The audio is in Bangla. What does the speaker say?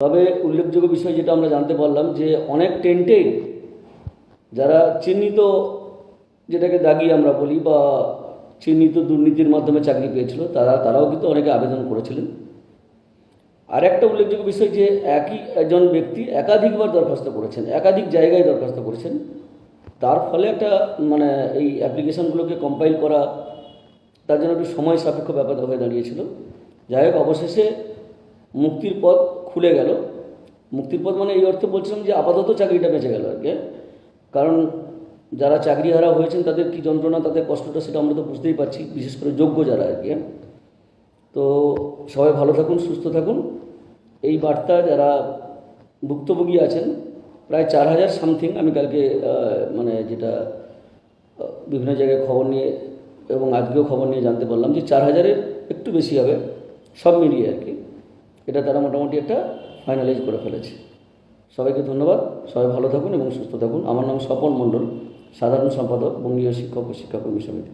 তবে উল্লেখযোগ্য বিষয় যেটা আমরা জানতে পারলাম যে অনেক টেন্টেই যারা চিহ্নিত, যেটাকে দাগি আমরা বলি বা চিহ্নিত দুর্নীতির মাধ্যমে চাকরি পেয়েছিল, তারা, তারাও কিন্তু অনেকে আবেদন করেছিলেন। আর একটা উল্লেখযোগ্য বিষয় যে একই একজন ব্যক্তি একাধিকবার দরখাস্ত করেছেন, একাধিক জায়গায় দরখাস্ত করেছেন। তার ফলে একটা মানে এই অ্যাপ্লিকেশনগুলোকে কম্পাইল করা, তার জন্য একটু সময় সাপেক্ষ ব্যাপার হয়ে দাঁড়িয়েছিল। যাই হোক, অবশেষে মুক্তির পথ খুলে গেল। মুক্তির পথ মানে এই অর্থে বলছিলাম যে আপাতত চাকরিটা বেঁচে গেল আর কি কারণ যারা চাকরিহারা হয়েছেন, তাদের কি যন্ত্রণা, তাদের কষ্টটা সেটা আমরা তো বুঝতেই পারছি, বিশেষ করে যোগ্য যারা আর কি তো সবাই ভালো থাকুন, সুস্থ থাকুন। এই বার্তা যারা ভুক্তভোগী আছেন, প্রায় চার হাজার সামথিং আমি কালকে মানে যেটা বিভিন্ন জায়গায় খবর নিয়ে এবং আজকেও খবর নিয়ে জানতে পারলাম যে চার হাজারের একটু বেশি হবে, সব মিলিয়ে আর কি। এটা তারা মোটামুটি একটা ফাইনালাইজ করে ফেলেছে। সবাইকে ধন্যবাদ। সবাই ভালো থাকুন এবং সুস্থ থাকুন। আমার নাম স্বপন মণ্ডল, সাধারণ সম্পাদক, বঙ্গীয় শিক্ষক ও শিক্ষা কর্মী সমিতি।